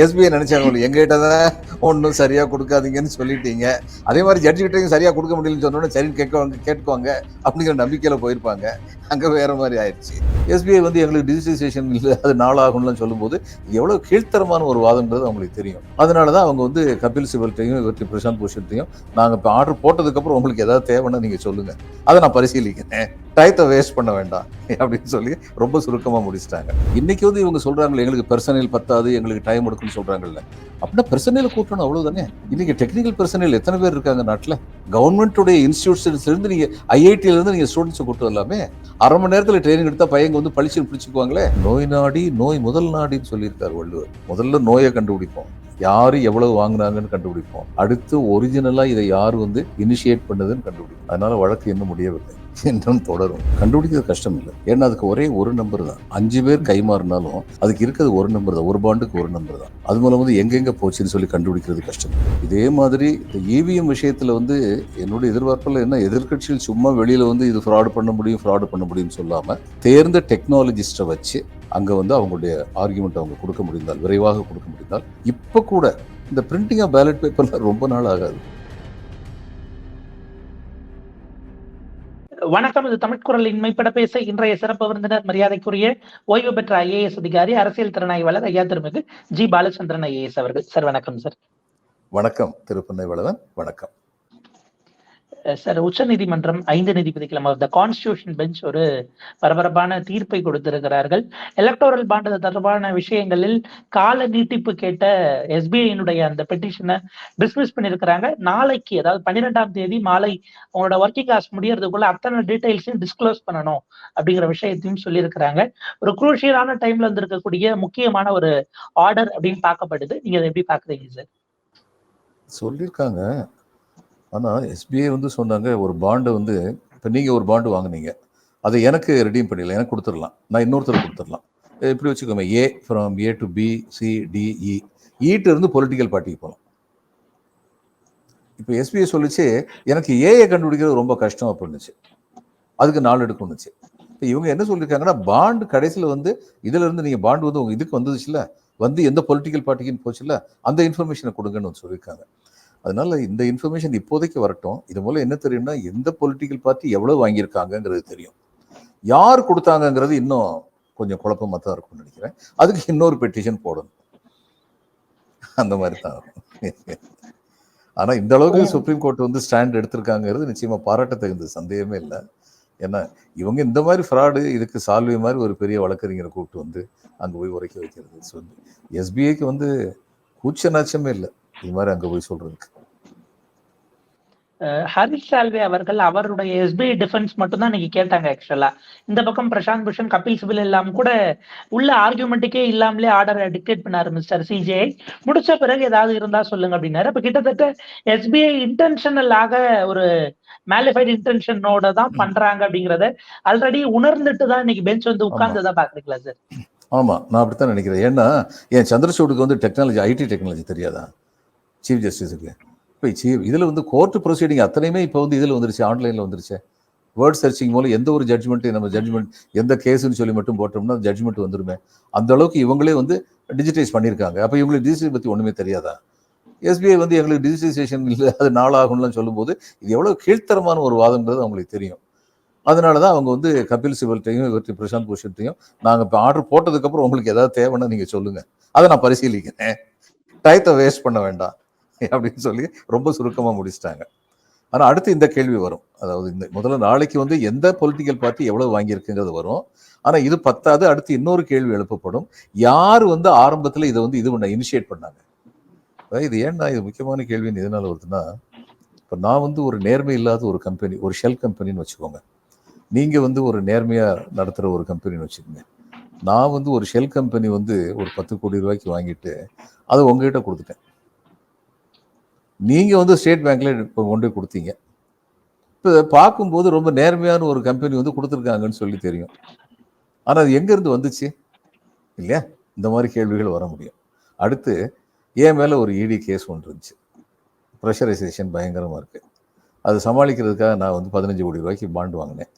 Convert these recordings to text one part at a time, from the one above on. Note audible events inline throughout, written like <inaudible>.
SBI நினைச்சாங்க எங்ககிட்ட தான் ஒன்றும் சரியாக கொடுக்காதீங்கன்னு சொல்லிட்டீங்க. அதே மாதிரி ஜட்ஜி கிட்டையும் சரியாக கொடுக்க முடியலன்னு சொன்னோன்னே சரின்னு கேட்குவாங்க கேட்குவாங்க அப்படிங்கிற நம்பிக்கையில் போயிருப்பாங்க. அங்கே வேற மாதிரி ஆயிடுச்சு. எஸ்பிஐ வந்து எங்களுக்கு டிஜிட்டலைசேஷன் இல்லை அது நாளாகும்லாம் சொல்லும்போது எவ்வளோ கீழ்த்தரமான ஒரு வாதம்ன்றது அவங்களுக்கு தெரியும். அதனால தான் அவங்க வந்து கபில் சிபல்ட்டையும் இவற்றை பிரசாந்த் பூஷன்ட்டையும் நாங்கள் இப்போ ஆர்டர் போட்டதுக்கப்புறம் உங்களுக்கு ஏதாவது தேவைன்னா நீங்கள் சொல்லுங்கள் அதை நான் பரிசீலிக்கிறேன். டயத்தை வேஸ்ட் பண்ண வேண்டாம் அப்படின்னு சொல்லி ரொம்ப சுருக்கமாக முடிச்சிட்டாங்க. இன்னைக்கு வந்து இவங்க சொல்கிறாங்களே எங்களுக்கு பெர்சனல் பத்தாது எங்களுக்கு டைம் எடுக்குன்னு சொல்றாங்கல்ல. அப்படின்னா பெர்சனல் கூட்டணும் அவ்வளவுதானே? இன்னைக்கு டெக்னிக்கல் பெர்சனல் எத்தனை பேர் இருக்காங்க நாட்டில்? கவர்மெண்ட்டுடைய இன்ஸ்டியூட்ஸ் நீங்கள் நீங்க ஐஐடியில இருந்து நீங்க ஸ்டூடெண்ட்ஸ் கூட்டு வரலாமே? அரை மணி நேரத்தில் ட்ரைனிங் எடுத்தா பையங்க வந்து பளிச்சுன்னு பிடிச்சிக்குவாங்களே? நோய் நாடி நோய் முதல் நாடின்னு சொல்லியிருக்காரு வள்ளுவர். முதல்ல நோயை கண்டுபிடிப்போம். யார் எவ்வளவு வாங்குனாங்கன்னு கண்டுபிடிப்போம். அடுத்து ஒரிஜினலாக இதை யார் வந்து இனிஷியேட் பண்ணதுன்னு கண்டுபிடிப்போம். அதனால வழக்கு இன்னும் முடியவில்லை. இன்னும் தொடரும். கண்டுபிடிக்கிறது கஷ்டம் இல்லை. ஏன்னா அதுக்கு ஒரே ஒரு நம்பர் தான். அஞ்சு பேர் கைமாறினாலும் அதுக்கு இருக்கிறது ஒரு நம்பர் தான். ஒரு பாண்டுக்கு ஒரு நம்பர் தான். அது மூலம் வந்து எங்கெங்க போச்சுன்னு சொல்லி கண்டுபிடிக்கிறது கஷ்டம். இதே மாதிரி இந்த இவிஎம் விஷயத்தில் வந்து என்னோட எதிர்பார்ப்பில் என்ன? எதிர்கட்சியில் சும்மா வெளியில் வந்து இது ஃப்ராடு பண்ண முடியும் ஃப்ராடு பண்ண முடியும்னு சொல்லாமல் தேர்ந்த டெக்னாலஜிஸ்ட்டை வச்சு அங்க வந்து அவங்களுடைய ஆர்குமெண்ட் அவங்க கொடுக்க முடிந்தால் விரைவாக கொடுக்க முடிந்தால் இப்போ கூட இந்த பிரிண்டிங் ஆஃப் பேலட் பேப்பர்லாம் ரொம்ப நாள் ஆகாது. வணக்கம் இது தமிழ் குரலின் மெய்ப்பட பேச இன்றைய சிறப்பு விருந்தினர் மரியாதைக்குரிய ஓய்வு பெற்ற ஐஏஎஸ் அதிகாரி அரசியல் திறனாய்வாளர் ஐயா திருமிகு ஜி. பாலச்சந்திரன் ஐஏஎஸ் அவர்கள். சார் வணக்கம் சார். வணக்கம் திருப்பண்ணை வளவன். வணக்கம். சார் உச்ச நீதிமன்றம் ஐந்து நீதிபதிகள் த கான்ஸ்டியூஷன் பெஞ்ச் ஒரு பரபரப்பான தீர்ப்பை கொடுத்திருக்கிறார்கள். எலக்டோரல் பாண்ட் தொடர்பான விஷயங்களில் கால நீட்டிப்பு கேட்ட எஸ்பிஐனுடைய அந்த பெட்டிஷனை டிஸ்மிஸ் பண்ணியிருக்கிறாங்க. நாளைக்கு அதாவது பன்னிரெண்டாம் தேதி மாலை உங்களோட ஒர்க்கிங் கிளாஸ் முடியறதுக்குள்ள அத்தனை டீடைல்ஸையும் டிஸ்க்ளோஸ் பண்ணணும் அப்படிங்கிற விஷயத்தையும் சொல்லியிருக்கிறாங்க. ஒரு குரூஷியலான டைம்ல இருந்திருக்கக்கூடிய முக்கியமான ஒரு ஆர்டர் அப்படின்னு பார்க்கப்படுது. நீங்க அதை எப்படி பாக்குறீங்க சார்? சொல்லியிருக்காங்க. ஆனால் எஸ்பிஐ வந்து சொன்னாங்க ஒரு பாண்டை வந்து இப்போ நீங்கள் ஒரு பாண்டு வாங்குனீங்க. அதை எனக்கு ரெடீம் பண்ணிடலாம் எனக்கு கொடுத்துடலாம். நான் இன்னொருத்தர் கொடுத்துடலாம். எப்படி வச்சுக்கோங்க? A from A to B C D E ஈட்டு இருந்து பொலிட்டிக்கல் பார்ட்டிக்கு போகலாம். இப்போ எஸ்பிஐ சொல்லிச்சு எனக்கு ஏஐ கண்டுபிடிக்கிறது ரொம்ப கஷ்டம் அப்படின்னுச்சு. அதுக்கு நாள் எடுக்கணுச்சு இப்போ இவங்க என்ன சொல்லியிருக்காங்கன்னா பாண்டு கடைசியில் வந்து இதிலிருந்து நீங்கள் பாண்டு வந்து உங்கள் இதுக்கு வந்துச்சுல வந்து எந்த பொலிட்டிக்கல் பார்ட்டிக்குன்னு போச்சுல அந்த இன்ஃபர்மேஷனை கொடுங்கன்னு சொல்லியிருக்காங்க. அதனால இந்த இன்ஃபர்மேஷன் இப்போதைக்கு வரட்டும். இது மூலம் என்ன தெரியும்னா எந்த பொலிட்டிக்கல் பார்ட்டி எவ்வளவு வாங்கியிருக்காங்கங்கிறது தெரியும். யார் கொடுத்தாங்கங்கிறது இன்னும் கொஞ்சம் குழப்பமா தான் இருக்கும்னு நினைக்கிறேன். அதுக்கு இன்னொரு பெட்டிஷன் போடணும். அந்த மாதிரி தான் ஆனா இந்த அளவுக்கு சுப்ரீம் கோர்ட் வந்து ஸ்டாண்ட் எடுத்திருக்காங்கிறது நிச்சயமா பாராட்ட தகுந்தது சந்தேகமே இல்லை. ஏன்னா இவங்க இந்த மாதிரி ஃப்ராடு இதுக்கு சால்வே மாதிரி ஒரு பெரிய வழக்கறிஞரை கூப்பிட்டு வந்து அங்க போய் உரைக்க வைக்கிறது. சொல்லி எஸ்பிஐக்கு வந்து கூச்ச நாச்சமே இல்லை. இது மாதிரி அங்க போய் சொல்றதுக்கு. ஹரிஷ் சால்வே அவர்கள் அவருடைய எஸ்பிஐ டிஃபென்ஸ் மட்டும் தான் நீங்க கேட்டாங்க ஆக்சுவலா இந்த பக்கம் பிரசாந்த் பூஷன் கபில் சிபில் எல்லாம் கூட உள்ள ஆர்குமெண்ட்டுக்கே இல்லாமலே ஆர்டர் டிக்டேட் பண்ணாரு மிஸ்டர் சிஜே முடிச்ச பிறகு ஏதாவது இருந்தா சொல்லுங்க அப்படின்னாரு. இப்ப கிட்டத்தட்ட எஸ்பிஐ இன்டென்ஷனலாக ஒரு மேலிஃபைட் இன்டென்ஷனோட தான் பண்றாங்க அப்படிங்கறத ஆல்ரெடி உணர்ந்துட்டு தான் இன்னைக்கு பெஞ்ச் வந்து உட்கார்ந்துதான் பாக்குறீங்களா சார் ஆமா நான் அப்படித்தான் நினைக்கிறேன். ஏன்னா என் சந்திரசூடுக்கு வந்து டெக்னாலஜி ஐடி டெக்னாலஜி தெரியாதா? சீஃப் ஜஸ்டிஸுக்கு இப்போ சி இதில் வந்து கோர்ட் ப்ரொசீடிங் அத்தனையுமே இப்போ வந்து இதில் வந்துருச்சு ஆன்லைனில் வந்துருச்சு. வேர்ட் சர்ச்சிங் மூலம் எந்த ஒரு ஜட்ஜ்மெண்ட்டையும் நம்ம ஜட்ஜ்மெண்ட் எந்த கேஸுன்னு சொல்லி மட்டும் போட்டோம்னா ஜட்ஜ்மெண்ட் வந்துருமே. அந்த அளவுக்கு இவங்களே வந்து டிஜிட்டைஸ் பண்ணியிருக்காங்க அப்போ இவங்களுக்கு டிஜிட்டல் பற்றி ஒன்றுமே தெரியாதா? எஸ்பிஐ வந்து எங்களுக்கு டிஜிட்டலைசேஷன் இல்லை அது நாளாகும்லாம் சொல்லும்போது இது எவ்வளோ கீழ்த்தரமான ஒரு வாதம்ன்றது அவங்களுக்கு தெரியும். அதனால தான் அவங்க வந்து கபில் சிவல்ட்டையும் இவற்றை பிரசாந்த் பூஷன்ட்டையும் நாங்கள் இப்போ ஆர்டர் போட்டதுக்கப்புறம் உங்களுக்கு ஏதாவது தேவைன்னா நீங்கள் சொல்லுங்கள் அதை நான் பரிசீலிக்கிறேன். டயத்தை வேஸ்ட் பண்ண வேண்டாம். அப்படின்னு சொல்லி ரொம்ப சுருக்கமாக முடிச்சிட்டாங்க. ஆனால் அடுத்து இந்த கேள்வி வரும். அதாவது இந்த முதல்ல நாளைக்கு வந்து எந்த பொலிட்டிக்கல் பார்ட்டி எவ்வளவு வாங்கியிருக்குங்கிறது வரும். ஆனால் இது பத்தாது. அடுத்து இன்னொரு கேள்வி எழுப்பப்படும். யார் வந்து ஆரம்பத்தில் இதை வந்து இது பண்ண இனிஷியேட் பண்ணாங்க? இது ஏன்னா இது முக்கியமான கேள்வின்னு எதனால வருதுன்னா இப்போ நான் வந்து ஒரு நேர்மை இல்லாத ஒரு கம்பெனி ஒரு ஷெல் கம்பெனின்னு வச்சுக்கோங்க. நீங்கள் வந்து ஒரு நேர்மையாக நடத்துகிற ஒரு கம்பெனின்னு வச்சுக்கோங்க. நான் வந்து ஒரு ஷெல் கம்பெனி வந்து ஒரு பத்து கோடி ரூபாய்க்கு வாங்கிட்டு அதை உங்ககிட்ட கொடுத்துட்டேன். நீங்கள் வந்து ஸ்டேட் பேங்க்கில் இப்போ கொண்டு போய் கொடுத்தீங்க. இப்போ பார்க்கும்போது ரொம்ப நேர்மையான ஒரு கம்பெனி வந்து கொடுத்துருக்காங்கன்னு சொல்லி தெரியும். ஆனால் அது எங்கேருந்து வந்துச்சு? இல்லையா? இந்த மாதிரி கேள்விகள் வர முடியும். அடுத்து என் மேலே ஒரு இடி கேஸ் ஒன்று இருந்துச்சு. ப்ரெஷரைசேஷன் பயங்கரமாக இருக்குது அது சமாளிக்கிறதுக்காக நான் வந்து பதினஞ்சு கோடி ரூபாய்க்கு பாண்டு வாங்கினேன்.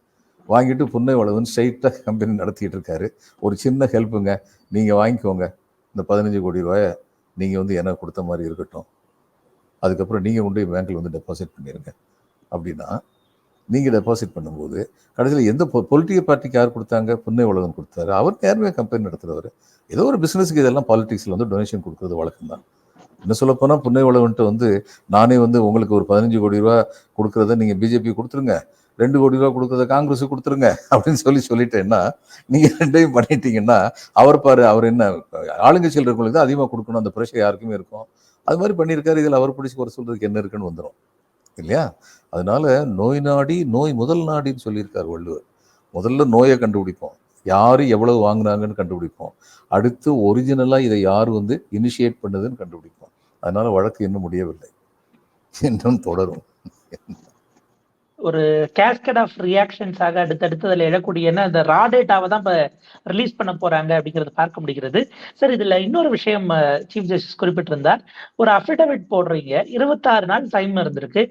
வாங்கிட்டு புன்னை வளவன் ஸ்ட்ரைட்டாக கம்பெனி நடத்திட்டு இருக்காரு. ஒரு சின்ன ஹெல்ப்புங்க. நீங்கள் வாங்கிக்கோங்க. இந்த பதினஞ்சு கோடி ரூபாயை நீங்கள் வந்து எனக்கு கொடுத்த மாதிரி இருக்கட்டும். அதுக்கப்புறம் நீங்கள் கொண்டு போய் பேங்க்கில் வந்து டெபாசிட் பண்ணிடுங்க அப்படின்னா நீங்கள் டெபாசிட் பண்ணும்போது கடைசியில் எந்த பொலிட்டிக்கல் பார்ட்டிக்கு யார் கொடுத்தாங்க? புண்ணை உலகம் கொடுத்தாரு. அவர் நேர்மையாக கம்பெனி நடத்துகிறவர் ஏதோ ஒரு பிஸ்னஸுக்கு இதெல்லாம் பாலிடிக்ஸில் வந்து டொனேஷன் கொடுக்குறது வழக்கம் தான் என்ன சொல்லப்போனால் புண்ணை உலகம்ட்டு வந்து நானே வந்து உங்களுக்கு ஒரு பதினஞ்சு கோடி ரூபா கொடுக்குறத நீங்கள் பிஜேபி கொடுத்துருங்க. ரெண்டு கோடி ரூபா கொடுக்குறத காங்கிரஸுக்கு கொடுத்துருங்க. அப்படின்னு சொல்லி சொல்லிட்டேன்னா நீங்கள் ரெண்டையும் பண்ணிட்டீங்கன்னா அவர் பாரு அவர் என்ன ஆளுங்கட்சியில் இருக்கவங்களுக்கு தான் அதிகமாக கொடுக்கணும். அந்த ப்ரெஷர் யாருக்குமே இருக்கும். அது மாதிரி பண்ணியிருக்காரு இதில் அவர் பிடிச்சி குறை சொல்கிறதுக்கு என்ன இருக்குன்னு வந்துடும் இல்லையா? அதனால நோய் நாடி நோய் முதல் நாடின்னு சொல்லியிருக்கார் வள்ளுவர். முதல்ல நோயை கண்டுபிடிப்போம். யார் எவ்வளவு வாங்கினாங்கன்னு கண்டுபிடிப்போம். அடுத்து ஒரிஜினலாக இதை யார் வந்து இனிஷியேட் பண்ணதுன்னு கண்டுபிடிப்போம். அதனால் வழக்கு இன்னும் முடியவில்லை. இன்னும் தொடரும். ஒரு கேஸ்கட் ஆஃப் ரியாக்ஷன்ஸாக அடுத்தடுத்து அதில் எழக்கூடிய என்ன இந்த ரா டேட்டாவை தான் இப்போ ரிலீஸ் பண்ண போறாங்க அப்படிங்கிறத பார்க்க முடிகிறது. சார் இதுல இன்னொரு விஷயம் சீஃப் ஜஸ்டிஸ் குறிப்பிட்டிருந்தார். ஒரு அஃபிடவிட் போடுறீங்க. இருபத்தாறு நாள் டைம் இருந்திருக்கு.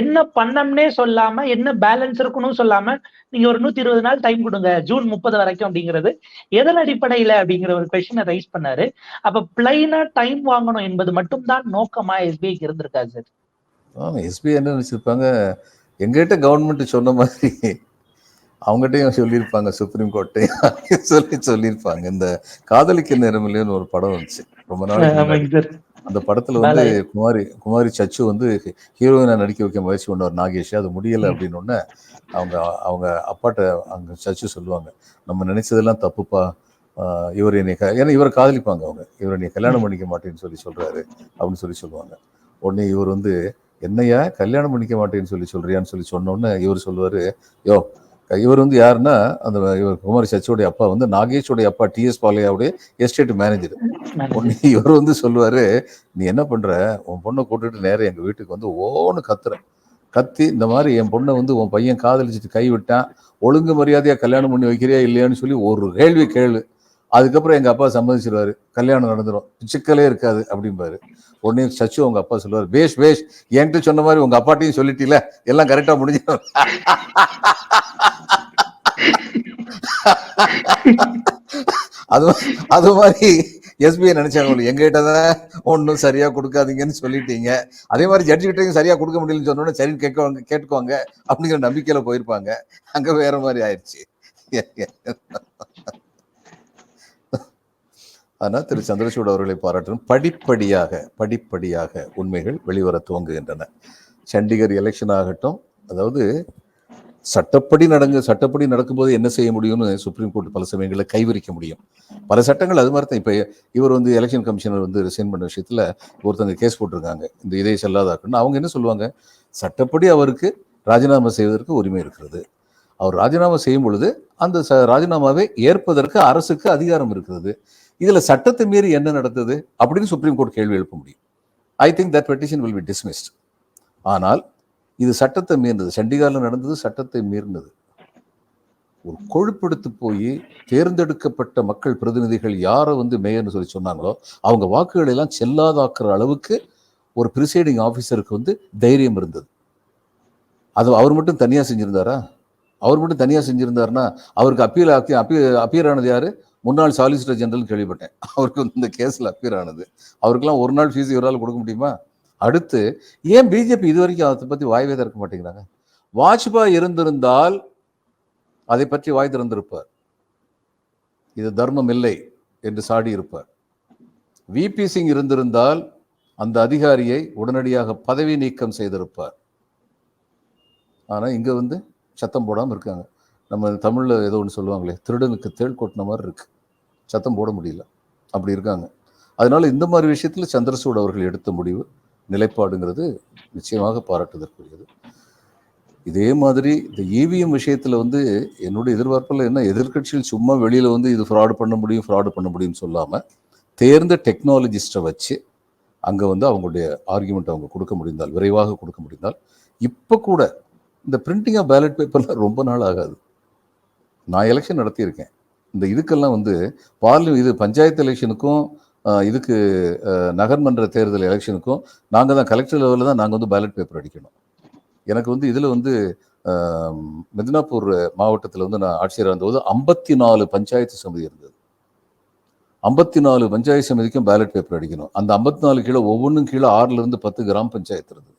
என்ன பண்ணம்னே சொல்லாம என்ன பேலன்ஸ் இருக்கணும் சொல்லாம நீங்க ஒரு நூத்தி இருபது நாள் டைம் கொடுங்க. ஜூன் முப்பது வரைக்கும் அப்படிங்கிறது எதன் அடிப்படையில அப்படிங்கிற ஒரு கொஸ்டினை ரைஸ் பண்ணாரு. அப்ப பிளைனா டைம் வாங்கணும் என்பது மட்டும்தான் நோக்கமா எஸ்பிஐக்கு இருந்திருக்காரு சார் ஆமாம் என்ன நினச்சிருப்பாங்க? எங்ககிட்ட கவர்மெண்ட் சொன்ன மாதிரி அவங்ககிட்டயும் சொல்லியிருப்பாங்க சுப்ரீம் கோர்ட்டையும் சொல்லி சொல்லியிருப்பாங்க. இந்த காதலிக்க நேரமில்லைன்னு ஒரு படம் வந்துச்சு. ரொம்ப சார். அந்த படத்துல வந்து குமாரி குமாரி சச்சு வந்து ஹீரோயினா நடிக்க வைக்க முயற்சி பண்ணவர் நாகேஷ். அது முடியல அப்படின்னு அவங்க அவங்க அப்பாட்ட அங்க சச்சு சொல்லுவாங்க நம்ம நினைச்சதெல்லாம் தப்புப்பா. இவர் என்னை ஏன்னா இவரை காதலிப்பாங்க அவங்க. இவர் என்னை கல்யாணம் பண்ணிக்க மாட்டேன்னு சொல்லி சொல்றாரு அப்படின்னு சொல்லி சொல்லுவாங்க. உடனே இவர் வந்து என்னையா கல்யாணம் பண்ணிக்க மாட்டேன்னு சொல்லி சொல்றியான்னு சொல்லி சொன்ன உடனே இவர் சொல்லுவாரு. யோ இவர் வந்து யாருன்னா அந்த இவர் குமாரி சச்சியோடைய அப்பா வந்து நாகேஷோடைய அப்பா டிஎஸ் பாலையாவுடைய எஸ்டேட் மேனேஜர் இவர் வந்து சொல்லுவாரு நீ என்ன பண்ற? உன் பொண்ணை கூட்டிட்டு நேரா எங்க வீட்டுக்கு வந்து ஓன்னு கத்துற. கத்தி இந்த மாதிரி என் பொண்ணை வந்து உன் பையன் காதலிச்சுட்டு கை விட்டான். ஒழுங்கு மரியாதையா கல்யாணம் பண்ணி வைக்கிறியா இல்லையான்னு சொல்லி ஒரு கேள்வி கேளு. அதுக்கப்புறம் எங்கள் அப்பா சம்மதிச்சிருவாரு. கல்யாணம் நடந்துரும். சிக்கலே இருக்காது அப்படிம்பாரு. உடனே சச்சு உங்க அப்பா சொல்லுவார் பேஷ் பேஷ் என்கிட்ட சொன்ன மாதிரி உங்க அப்பாட்டையும் சொல்லிட்டீல எல்லாம் கரெக்டாக முடிஞ்சிடும் அது அது மாதிரி எஸ்பிஐ நினைச்சாங்க எங்ககிட்ட தான் ஒன்றும் சரியா கொடுக்காதீங்கன்னு சொல்லிட்டீங்க. அதே மாதிரி ஜட்ஜி கிட்டையும் சரியா கொடுக்க முடியலன்னு சொன்னோன்னே சரின்னு கேட்குவாங்க கேட்டுக்குவாங்க அப்படிங்கிற நம்பிக்கையில போயிருப்பாங்க. அங்க வேற மாதிரி ஆயிடுச்சு. ஆனால் திரு சந்திரசூட் அவர்களை பாராட்டணும். படிப்படியாக படிப்படியாக உண்மைகள் வெளிவர துவங்குகின்றன. சண்டிகர் எலெக்ஷன் ஆகட்டும் அதாவது சட்டப்படி நடங்க சட்டப்படி நடக்கும்போது என்ன செய்ய முடியும்னு சுப்ரீம் கோர்ட் பல சமயங்களில் கைவிரிக்க முடியும். பல சட்டங்கள் அது மாதிரி தான் இப்போ இவர் வந்து எலெக்ஷன் கமிஷனர் வந்து ரிசைன் பண்ண விஷயத்தில் ஒருத்தங்க கேஸ் போட்டிருக்காங்க. இந்த இதை செல்லாதாக்குன்னு அவங்க என்ன சொல்லுவாங்க? சட்டப்படி அவருக்கு ராஜினாமா செய்வதற்கு உரிமை இருக்கிறது. அவர் ராஜினாமா செய்யும் பொழுது அந்த ச ராஜினாமாவை ஏற்பதற்கு அரசுக்கு அதிகாரம் இருக்கிறது. இதில் சட்டத்தை மீறி என்ன நடந்தது அப்படின்னு சுப்ரீம் கோர்ட் கேள்வி எழுப்ப முடியும். I think that petition will be dismissed ஆனால் இது சட்டத்தை மீறினது சண்டிகாரில் நடந்தது சட்டத்தை மீறினது. ஒரு கொழுப்பெடுத்து போய் தேர்ந்தெடுக்கப்பட்ட மக்கள் பிரதிநிதிகள் யாரை வந்து மேயர்னு சொல்லி சொன்னாங்களோ அவங்க வாக்குகளை எல்லாம் செல்லாதாக்குற அளவுக்கு ஒரு ப்ரிசைடிங் ஆஃபீஸருக்கு வந்து தைரியம் இருந்தது. அது அவர் மட்டும் தனியாக செஞ்சுருந்தாரா? அவர் மட்டும் தனியாக செஞ்சுருந்தாருன்னா அவருக்கு அப்பீல் ஆக்கி அப்பீல் அப்பீர் ஆனது யார்? முன்னாள் சாலிசிட்டர் ஜெனரல் கேள்விப்பட்டேன். அவருக்கு வந்து இந்த கேஸில் அப்பியர் ஆனது. அவருக்கெல்லாம் ஒரு நாள் ஃபீஸ் இவரால் கொடுக்க முடியுமா? அடுத்து ஏன் பிஜேபி இது வரைக்கும் அதை பற்றி வாய்வே திறக்க மாட்டேங்கிறாங்க? வாஜ்பாய் இருந்திருந்தால் அதை பற்றி வாய் திறந்திருப்பார். இது தர்மம் இல்லை என்று சாடி இருப்பார். விபி சிங் இருந்திருந்தால் அந்த அதிகாரியை உடனடியாக பதவி நீக்கம் செய்திருப்பார். ஆனால் இங்கே வந்து சத்தம் போடாமல் இருக்காங்க. நம்ம தமிழில் ஏதோ ஒன்று சொல்லுவாங்களே திருடனுக்கு தேள் கொட்டின மாதிரி இருக்குது சத்தம் போட முடியல. அப்படி இருக்காங்க. அதனால் இந்த மாதிரி விஷயத்தில் சந்திரசூட் அவர்கள் எடுத்த முடிவு நிலைப்பாடுங்கிறது நிச்சயமாக பாராட்டுதற்குரியது. இதே மாதிரி இந்த இவிஎம் விஷயத்தில் வந்து என்னுடைய எதிர்பார்ப்பில் என்ன எதிர்கட்சியில் சும்மா வெளியில் வந்து இது ஃப்ராடு பண்ண முடியும் ஃப்ராடு பண்ண முடியும்னு சொல்லாமல் தேர்ந்த டெக்னாலஜிஸ்ட்டை வச்சு அங்கே வந்து அவங்களுடைய ஆர்கியூமெண்ட் அவங்க கொடுக்க முடிந்தால் விரைவாக கொடுக்க முடிந்தால் இப்போ கூட இந்த பிரிண்டிங் ஆஃப் பேலட் பேப்பர்லாம் ரொம்ப நாள் ஆகாது. நான் எலெக்ஷன் நடத்தியிருக்கேன். இந்த இதுக்கெல்லாம் வந்து பார்லி இது பஞ்சாயத்து எலெக்ஷனுக்கும் இதுக்கு நகர்மன்ற தேர்தல் எலெக்ஷனுக்கும் நாங்கள் தான் கலெக்டர் லெவலில் தான் நாங்கள் வந்து பேலட் பேப்பர் அடிக்கணும். எனக்கு வந்து இதில் வந்து மெதினாப்பூர் மாவட்டத்தில் வந்து நான் ஆட்சியராக இருந்தபோது ஐம்பத்தி நாலு பஞ்சாயத்து சமிதி இருந்தது. ஐம்பத்தி நாலு பஞ்சாயத்து சமிதிக்கும் பேலட் பேப்பர் அடிக்கணும். அந்த ஐம்பத்தி நாலு கீழே ஒவ்வொன்றும் கீழே ஆறுலேருந்து பத்து கிராம் பஞ்சாயத்து இருந்தது.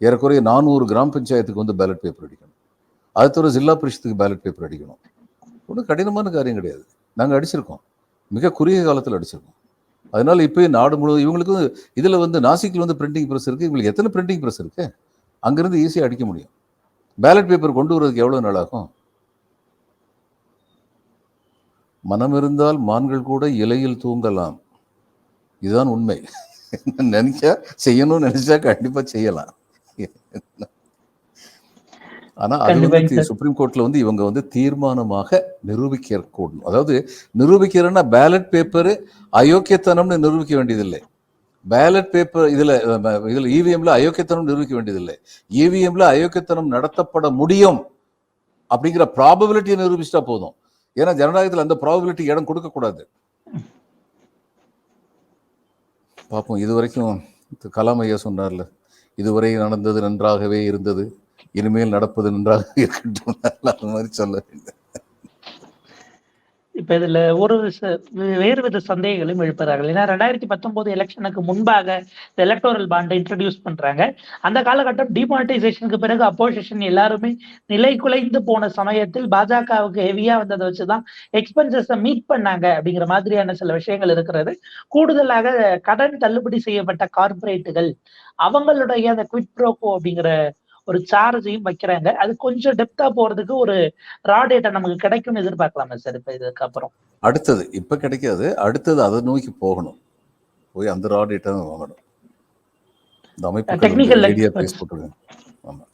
ஏறக்குறைய நானூறு கிராம் பஞ்சாயத்துக்கு வந்து பேலட் பேப்பர் அடிக்கணும். அது தவிர ஜில்லா பரிஷத்துக்கு பேலட் பேப்பர் அடிக்கணும். ஒன்றும் கடினமான காரியம் கிடையாது. நாங்கள் அடிச்சிருக்கோம். மிக குறுகிய காலத்தில் அடிச்சிருக்கோம். அதனால இப்போயே நாடு முழுவதும் இவங்களுக்கு இதில் வந்து நாசிக்கில் வந்து பிரிண்டிங் ப்ரெஸ் இருக்குது இவங்களுக்கு எத்தனை பிரிண்டிங் ப்ரெஸ் இருக்கு? அங்கேருந்து ஈஸியாக அடிக்க முடியும். பேலட் பேப்பர் கொண்டு வர்றதுக்கு எவ்வளோ நாளாகும் மனம் இருந்தால் மான்கள் கூட இலையில் தூங்கலாம். இதுதான் உண்மை. <laughs> நினைச்சா செய்யணும்னு நினைச்சா கண்டிப்பாக செய்யலாம். ஆனா அது வந்து. சுப்ரீம் கோர்ட்ல வந்து இவங்க வந்து தீர்மானமாக நிரூபிக்க கூடணும் அதாவது நிரூபிக்கிறேன்னா பேலட் பேப்பர் அயோக்கியத்தனம்னு நிரூபிக்க வேண்டியதில்லை. பேலட் பேப்பர் இதுல இதுல இவிஎம்ல அயோக்கியத்தனம் நிரூபிக்க வேண்டியதில்லை. இவிஎம்ல அயோக்கியத்தனம் நடத்தப்பட முடியும் அப்படிங்கிற ப்ராபபிலிட்டியை நிரூபிச்சிட்டா போதும். ஏன்னா ஜனநாயகத்துல அந்த ப்ராபபிலிட்டி இடம் கொடுக்க கூடாது பார்ப்போம் இது வரைக்கும் திரு கலாம் ஐயா சொன்னார்ல இதுவரை நடந்தது நன்றாகவே இருந்தது. இனிமேல் நடப்பது நன்றாக இருக்கட்டும் <laughs> அந்த மாதிரி சொல்ல வேண்டும் இப்ப இதுல ஒரு ச- வேறு வித சந்தேகங்களும் எழுப்புறார்கள். ஏன்னா ரெண்டாயிரத்தி பத்தொன்பது எலெக்ஷனுக்கு முன்பாக இந்த எலக்டோரல் பாண்டை இன்ட்ரடியூஸ் பண்றாங்க. அந்த காலகட்டம் டிமானிட்டைசேஷனுக்கு பிறகு அப்போசிஷன் எல்லாருமே நிலை குலைந்து போன சமயத்தில் பாஜகவுக்கு ஹெவியா வந்ததை வச்சுதான் எக்ஸ்பென்சஸ் மீட் பண்ணாங்க அப்படிங்கிற மாதிரியான சில விஷயங்கள் இருக்கிறது. கூடுதலாக கடன் தள்ளுபடி செய்யப்பட்ட கார்பரேட்டுகள் அவங்களுடைய அந்த குவிட் ப்ரோகோ அப்படிங்கிற ஒரு சார்ஜையும் வைக்கிறாங்க. அது கொஞ்சம் டெப்தா போறதுக்கு ஒரு ரா டேட்டா நமக்கு கிடைக்கும்னு எதிர்பார்க்கலாமா சார் இப்ப இதுக்கு அப்புறம். அடுத்தது இப்ப கிடைக்காது. அடுத்தது அதை நோக்கி போகணும். போய் அந்த ரா டேட்டா வாங்கணும். இந்த அமைப்பு டெக்னிக்கல்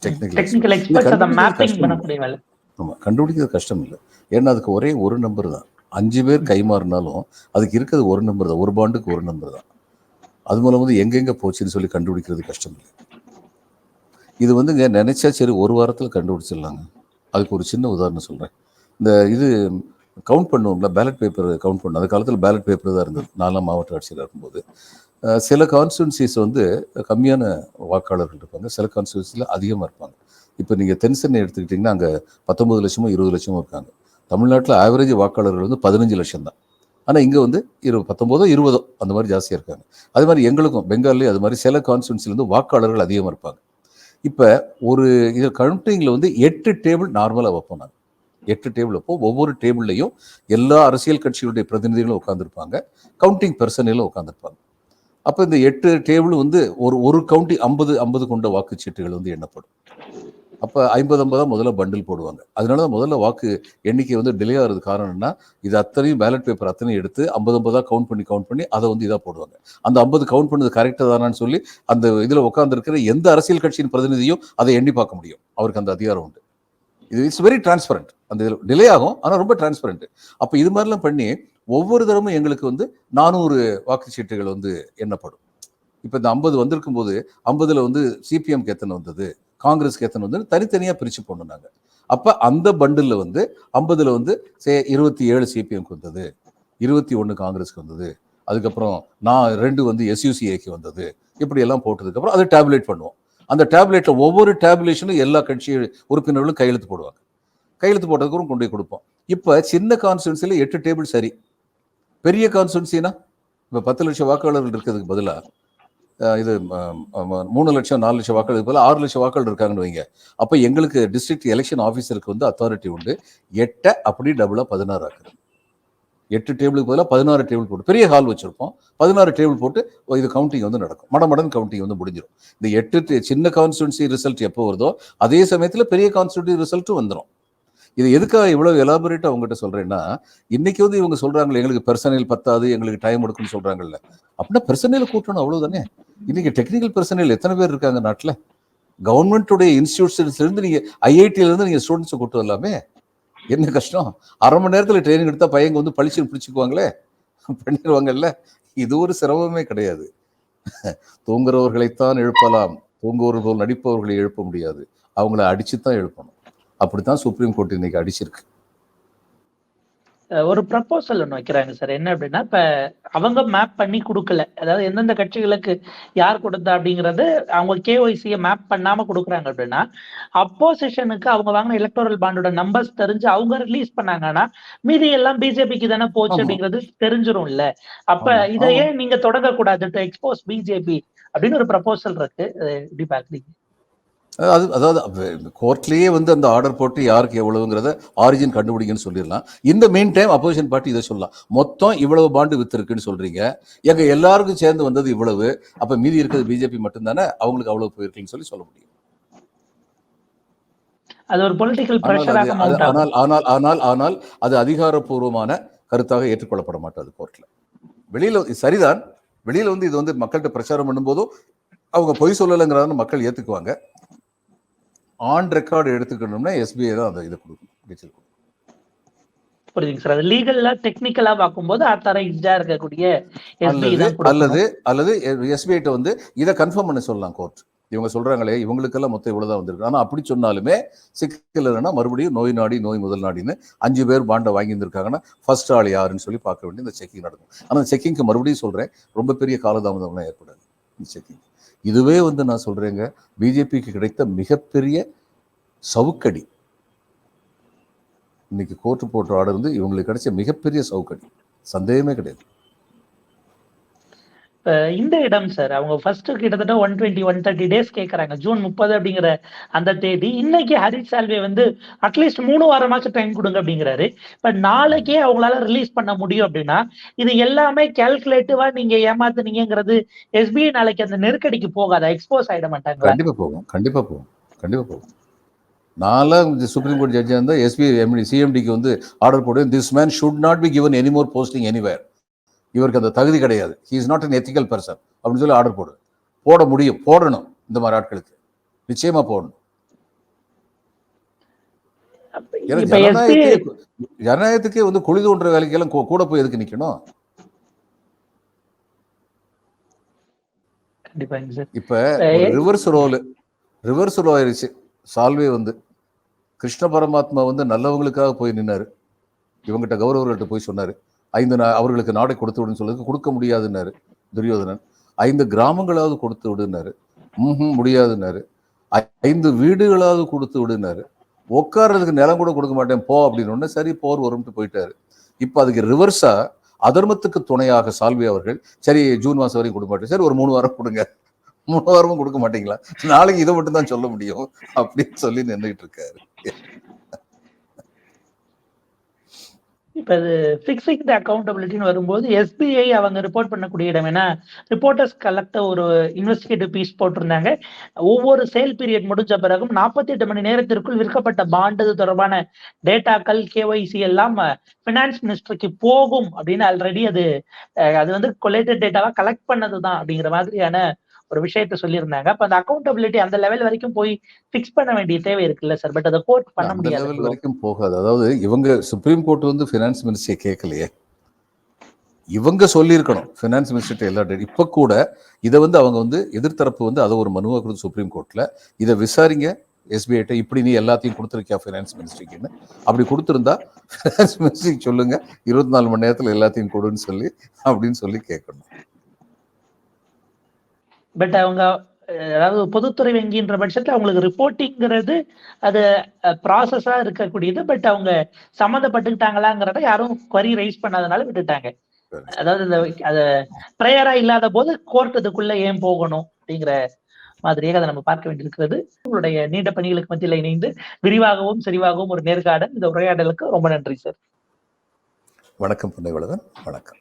டெக்னிக்கல் எக்ஸ்பர்ட்ஸ் அதை கண்டுபிடிக்கிறது மேப்பிங் கஷ்டம் பண்ணக்கூடிய வேலை ஆமா கண்டுபிடிக்கிறது கஷ்டம் இல்லை. ஏன்னா அதுக்கு ஒரே ஒரு நம்பர் தான். அஞ்சு பேர் கை மாறினாலும் அதுக்கு இருக்கிறது ஒரு நம்பர் தான். ஒரு பாண்டுக்கு ஒரு நம்பர் தான். அது மூலம் வந்து எங்கெங்க போச்சுன்னு சொல்லி கண்டுபிடிக்கிறது கஷ்டம் இல்லை. இது வந்துங்க நினைச்சா சரி ஒரு வாரத்தில் கண்டுபிடிச்சிடலாங்க. அதுக்கு ஒரு சின்ன உதாரணம் சொல்கிறேன் இந்த இது கவுண்ட் பண்ணுவோம்ல பேலட் பேப்பர் கவுண்ட் பண்ணும். அந்த காலத்தில் பேலட் பேப்பர் தான் இருந்தது நாலாம் மாவட்ட ஆட்சியில் இருக்கும்போது. சில கான்ஸ்டுவன்சிஸ் வந்து கம்மியான வாக்காளர்கள் இருப்பாங்க சில கான்ஸ்டுவன்சியில் அதிகமாக இருப்பாங்க. இப்போ நீங்கள் தென் சென்னை எடுத்துக்கிட்டிங்கன்னா அங்கே பத்தொம்பது லட்சமோ இருபது லட்சமோ இருக்காங்க. தமிழ்நாட்டில் ஆவரேஜ் வாக்காளர்கள் வந்து பதினஞ்சு லட்சம் தான். ஆனால் இங்கே வந்து இரு பத்தொம்போதோ இருபதோ அந்த மாதிரி ஜாஸ்தியாக இருக்காங்க. அது மாதிரி எங்களுக்கும் பெங்கால்லேயும் அது மாதிரி சில கான்ஸ்டுவன்சிலேருந்து வாக்காளர்கள் அதிகமாக இருப்பாங்க. இப்போ ஒரு இதில் கவுண்டிங்கில் வந்து எட்டு டேபிள் நார்மலாக வைப்போம் நாங்கள் எட்டு டேபிள் வைப்போம். ஒவ்வொரு டேபிள்லையும் எல்லா அரசியல் கட்சிகளுடைய பிரதிநிதிகளும் உட்காந்துருப்பாங்க கவுண்டிங் பெர்சனிலும் உட்காந்துருப்பாங்க அப்போ இந்த எட்டு டேபிள் வந்து ஒரு ஒரு கவுண்டி ஐம்பது ஐம்பது கொண்ட வாக்குச்சீட்டுகள் வந்து எண்ணப்படும். அப்போ ஐம்பது ஐம்பதாக முதல்ல பண்டில் போடுவாங்க. அதனால தான் முதல்ல வாக்கு எண்ணிக்கை வந்து டிலே ஆகிறது காரணம்னா இது அத்தனையும் பேலட் பேப்பர் அத்தனையும் எடுத்து ஐம்பது ஐம்பதாக கவுண்ட் பண்ணி கவுண்ட் பண்ணி அதை வந்து இதாக போடுவாங்க. அந்த ஐம்பது கவுண்ட் பண்ணது கரெக்டாக தானான்னு சொல்லி அந்த இதில் உட்காந்துருக்கிற எந்த அரசியல் கட்சியின் பிரதிநிதியும் அதை எண்ணி பார்க்க முடியும். அவருக்கு அந்த அதிகாரம் உண்டு. இது இட்ஸ் வெரி டிரான்ஸ்பரண்ட் அந்த இதில் டிலே ஆகும் ஆனால் ரொம்ப டிரான்ஸ்பரண்ட் அப்போ இது மாதிரிலாம் பண்ணி ஒவ்வொரு தரமும் எங்களுக்கு வந்து நானூறு வாக்குச்சீட்டுகள் வந்து எண்ணப்படும். இப்போ இந்த ஐம்பது வந்திருக்கும் போது ஐம்பதில் வந்து சிபிஎம்க்கு எத்தனை வந்தது? காங்கிரஸ்க்கு எத்தனை வந்து தனித்தனியாக பிரித்து போடணும் நாங்கள் அப்போ அந்த பண்டில் வந்து ஐம்பதில் வந்து சே இருபத்தி ஏழு சிபிஎம்க்கு வந்தது. இருபத்தி ஒன்று காங்கிரஸ்க்கு வந்தது. அதுக்கப்புறம் நான் ரெண்டு வந்து எஸ்யூசிஏக்கு வந்தது. இப்படியெல்லாம் போட்டதுக்கப்புறம் அதை டேப்லெட் பண்ணுவோம். அந்த டேப்லெட்டில் ஒவ்வொரு டேப்லேஷனும் எல்லா கட்சி உறுப்பினர்களும் கையெழுத்து போடுவாங்க. கையெழுத்து போட்டதுக்கப்புறம் கொண்டு போய் கொடுப்போம். இப்போ சின்ன கான்ஸ்டுவன்சியில் எட்டு டேபிள் சரி. பெரிய கான்ஸ்டுவன்சினா இப்போ பத்து லட்சம் வாக்காளர்கள் இருக்கிறதுக்கு பதிலாக இது மூணு லட்சம் நாலு லட்சம் வாக்கள் பதிலாக ஆறு லட்சம் வாக்கள் இருக்காங்கன்னு வைங்க. அப்போ எங்களுக்கு டிஸ்ட்ரிக்ட் எலெக்ஷன் ஆஃபீஸருக்கு வந்து அத்தாரிட்டி உண்டு. எட்டை அப்படி டபுளாக பதினாறு ஆக்குது. எட்டு டேபிளுக்கு பதிலாக பதினாறு டேபிள் போட்டு பெரிய ஹால் வச்சுருப்போம். பதினாறு டேபிள் போட்டு இது கவுண்டிங் வந்து நடக்கும். மடமடன் கவுண்டிங் வந்து முடிஞ்சிடும் இந்த எட்டு சின்ன கான்ஸ்டுவன்சி ரிசல்ட் எப்போ வருதோ அதே சமயத்தில் பெரிய கான்ஸ்டுவன்சி ரிசல்ட்டும் வந்துடும் இது எதுக்காக இவ்வளவு எலாபரேட்டா அவங்ககிட்ட சொல்றேன்னா இன்னைக்கு வந்து இவங்க சொல்றாங்களே எங்களுக்கு பெர்சனல் பத்தாது எங்களுக்கு டைம் எடுக்கும்னு சொல்றாங்கல்ல. அப்படின்னா பெர்சனல் கூட்டணும் அவ்வளவுதானே? இன்னைக்கு டெக்னிக்கல் பெர்சனல் எத்தனை பேர் இருக்காங்க நாட்டில்? கவர்மெண்ட்டுடைய இன்ஸ்டியூட்ஸ் நீங்கள் ஐஐடியிலேருந்து நீங்கள் ஸ்டூடெண்ட்ஸை கூட்டு வரலாமே? என்ன கஷ்டம்? அரை மணி நேரத்தில் ட்ரைனிங் எடுத்தா பையங்க வந்து பளிச்சுன்னு பிடிச்சிக்குவாங்களே? பண்ணிடுவாங்கல்ல? இது ஒரு சிரமமே கிடையாது. தூங்குறவர்களைத்தான் எழுப்பலாம். தூங்குவர்கள் நடிப்பவர்களை எழுப்ப முடியாது. அவங்கள அடிச்சு தான் எழுப்பணும். அப்படித்தான் சுப்ரீம் கோர்ட் இன்னைக்கு அடிச்சிருக்கு. ஒரு ப்ரப்போசல் ஒண்ணு வைக்கிறாங்க சார் என்ன அப்படின்னா இப்ப அவங்க மேப் பண்ணி கொடுக்கல. அதாவது எந்தெந்த கட்சிகளுக்கு யார் கொடுத்தா அப்படிங்கறது அவங்க கேஒய்சியை மேப் பண்ணாம கொடுக்குறாங்க அப்படின்னா அப்போசிஷனுக்கு அவங்க வாங்கின எலக்டோரல் பாண்டோட நம்பர்ஸ் தெரிஞ்சு அவங்க ரிலீஸ் பண்ணாங்கன்னா மீதி எல்லாம் பிஜேபிக்கு தானே போச்சு. அப்படிங்கிறது தெரிஞ்சிரும்ல. அப்ப ஆமா, இதை ஆமா. ஏன் நீங்க தொடங்க கூடாது டு எக்ஸ்போஸ் பிஜேபி அப்படின்னு ஒரு ப்ரப்போசல் இருக்கு. எப்படி பாக்குறீங்க? அது அதாவது கோர்ட்லயே வந்து அந்த ஆர்டர் போட்டு யாருக்கு எவ்வளவுங்கிறத ஆரிஜின் கண்டுபிடிங்கன்னு சொல்லிடலாம். இந்த மெயின் டைம் அப்போசிஷன் பார்ட்டி இதை சொல்லலாம். மொத்தம் இவ்வளவு பாண்டு வித்திருக்குன்னு சொல்றீங்க. எங்க எல்லாருக்கும் சேர்ந்து வந்தது இவ்வளவு. அப்ப மீதி இருக்கிறது பிஜேபி மட்டும்தானே? அவங்களுக்கு அவ்வளவு போயிருக்குன்னு சொல்லி சொல்ல முடியும். அது ஒரு பொலிட்டிக்கல் ஆனால் ஆனால் ஆனால் ஆனால் அது அதிகாரப்பூர்வமான கருத்தாக ஏற்றுக்கொள்ளப்பட மாட்டாது கோர்ட்ல வெளியில சரிதான். வெளியில வந்து இது வந்து மக்கள்கிட்ட பிரச்சாரம் பண்ணும்போதும் அவங்க பொய் சொல்லலைங்கிறத மக்கள் ஏத்துக்குவாங்க. ஆன் ரெக்கார்டு எடுத்துக்கணும்னா எஸ்பிஐ தான் அதை இது கொடுக்கணும் டீச்சர் கொடுக்கணும் புரியுதுங்க சார். அது லீகல்லா டெக்னிக்கலா பார்க்கும்போது ஆத்தரைஸ்டா இருக்கக்கூடிய அல்லது. அல்லது எஸ்பிஐட்ட வந்து இதை கன்ஃபார்ம் பண்ண சொல்லலாம் கோர்ட் இவங்க சொல்றாங்களே இவங்களுக்கெல்லாம் மொத்தம் இவ்வளவுதான் வந்திருக்கு. ஆனா அப்படி சொன்னாலுமே சிக்கல் இல்லைன்னா மறுபடியும் நோய் நாடி நோய் முதல் நாடின்னு அஞ்சு பேர் பாண்டை வாங்கி இருந்திருக்காங்கன்னா ஃபர்ஸ்ட் ஆள் யாருன்னு சொல்லி பார்க்க வேண்டிய இந்த செக்கிங் நடக்கும். ஆனா செக்கிங்க்கு மறுபடியும் சொல்றேன் ரொம்ப பெரிய காலதாமதம்லாம் ஏற்படாது. இந்த செக்கிங் இதுவே வந்து நான் சொல்றேங்க பிஜேபிக்கு கிடைத்த மிகப்பெரிய சவுக்கடி. இன்னைக்கு கோர்ட்டு போட்ட ஆர்டர் வந்து இவங்களுக்கு கிடைச்ச மிகப்பெரிய சவுக்கடி. சந்தேகமே கிடையாது. இந்த இடம் சார் அவங்க ஃபர்ஸ்ட் கிட்டத்தட்ட one twenty one thirty days கேட்கறாங்க ஜூன் முப்பது அப்படிங்கிற அந்த தேதி. இன்னைக்கு ஹரிஷ் சால்வே வந்து அட்லீஸ்ட் மூணு வாரமாச்சும் டைம் கொடுங்க அப்படிங்கிறாரு. இப்ப நாளைக்கே அவங்களால ரிலீஸ் பண்ண முடியும் அப்படின்னா இது எல்லாமே கேல்குலேட்டிவா நீங்க ஏமாத்துனீங்கிறது எஸ்பிஐ நாளைக்கு அந்த நெருக்கடிக்கு போகாதா? எக்ஸ்போஸ் ஆயிட மாட்டாங்க கண்டிப்பா போகும். கண்டிப்பா போகும். கண்டிப்பா போகும். நான்லாம் இந்த சுப்ரீம் கோர்ட் ஜட்ஜாக இருந்தால் எஸ்பி எம்டி சிஎம்டிக்கு வந்து ஆர்டர் போடு this man should not be given any more posting anywhere இவருக்கு அந்த தகுதி கிடையாது. He is not an ethical person அப்படின்னு சொல்லி ஆர்டர் போடு. போட முடியும். போடணும் இந்த மாதிரி ஆட்களுக்கு. நிச்சயமா போடணும். ஜனநாயகத்துக்கே ஜனநாயகத்துக்கே வந்து குழி தோன்ற வேலைக்கெல்லாம் கூட போய் எதுக்கு நிக்கணும்? இப்ப ரிவர்ஸ் ரோல் ரிவர்ஸ் ரோல் ஆயிருச்சு. சால்வே வந்து கிருஷ்ண பரமாத்மா வந்து நல்லவங்களுக்காக போய் நின்னாரு. இவங்கிட்ட கௌரவர்கள்ட்ட போய் சொன்னாரு. ஐந்து நா- அவர்களுக்கு நாடை கொடுத்து விடுன்னு சொல்லுது கொடுக்க முடியாதுன்னாரு துரியோதனன். ஐந்து கிராமங்களாவது கொடுத்து விடுனாரு ம் முடியாதுன்னாரு. ஐந்து வீடுகளாவது கொடுத்து விடுனாரு உட்கார்றதுக்கு நிலம் கூட கொடுக்க மாட்டேன் போ அப்படின்னு சரி போர் வரும்ட்டு போயிட்டாரு. இப்போ அதுக்கு ரிவர்ஸா அதர்மத்துக்கு துணையாக சால்வி அவர்கள் சரி ஜூன் மாசம் வரைக்கும் கொடுக்க மாட்டேன். சரி ஒரு மூணு வாரம் கொடுங்க. மூணு வாரமும் கொடுக்க மாட்டீங்களா? நாளைக்கு இதை மட்டும் தான் சொல்ல முடியும் அப்படின்னு சொல்லி நின்றுட்டு இருக்காரு. இப்ப இது ஃபிக்ஸிங் த அக்கௌண்டபிலிட்டின்னு வரும்போது எஸ்பிஐ அவங்க ரிப்போர்ட் பண்ணக்கூடிய இடம் ஏன்னா ரிப்போர்ட்டர்ஸ் கலெக்ட ஒரு இன்வெஸ்டிகேட்டிவ் பீஸ் போட்டிருந்தாங்க. ஒவ்வொரு சேல் பீரியட் முடிஞ்ச பிறகும் நாற்பத்தி எட்டு மணி நேரத்திற்குள் விற்கப்பட்ட பாண்டு தொடர்பான டேட்டாக்கள் கேஒய்சி எல்லாம் ஃபினான்ஸ் மினிஸ்டருக்கு போகும் அப்படின்னு ஆல்ரெடி அது அது வந்து கொலேட்டட் டேட்டாவா கலெக்ட் பண்ணதுதான் அப்படிங்கிற மாதிரியான ஒரு விஷயத்த சொல்லியிருந்தாங்க. அப்ப அந்த அக்கௌண்டபிலிட்டி அந்த லெவல் வரைக்கும் போய் ஃபிக்ஸ் பண்ண வேண்டிய தேவை இருக்குல்ல சார் பட் அதை கோட் பண்ண முடியாது வரைக்கும் போகாது. அதாவது இவங்க சுப்ரீம் கோர்ட் வந்து ஃபினான்ஸ் மினிஸ்டரை கேட்கலையே. இவங்க சொல்லியிருக்கணும். ஃபினான்ஸ் மினிஸ்டர் எல்லா டேட் இப்போ கூட இதை வந்து அவங்க வந்து எதிர்த்தரப்பு வந்து அதை ஒரு மனுவாக கொடுத்து சுப்ரீம் கோர்ட்ல இதை விசாரிங்க. எஸ்பிஐட்ட இப்படி நீ எல்லாத்தையும் கொடுத்துருக்கியா ஃபினான்ஸ் மினிஸ்ட்ரிக்குன்னு அப்படி கொடுத்துருந்தா ஃபினான்ஸ் மினிஸ்ட்ரிக்கு சொல்லுங்க. இருபத்தி நாலு மணி நேரத்தில் எல்லாத்தையும் கொடுன்னு சொல்லி அப்படின்னு சொல்லி கேட்கணும். பட் அவங்க அதாவது பொதுத்துறை வங்கின்ற பட்சத்துல அவங்களுக்கு ரிப்போர்ட்டிங்கிறது அது ப்ராசஸா இருக்கக்கூடியது. பட் அவங்க சம்மந்தப்பட்டுக்கிட்டாங்களாங்கிறத யாரும் query ரைஸ் பண்ணாதனால விட்டுட்டாங்க. அதாவது இந்த அது ப்ரேயரா இல்லாத போது கோர்ட் இதுக்குள்ள ஏன் போகணும் அப்படிங்கிற மாதிரியாக அதை நம்ம பார்க்க வேண்டியிருக்கிறது. உங்களுடைய நீண்ட பணிகளுக்கு மத்தியில் இணைந்து விரிவாகவும் செறிவாகவும் ஒரு நேர்காணல் இந்த உரையாடலுக்கு ரொம்ப நன்றி சார். வணக்கம் புன்னைவளவன். வணக்கம்.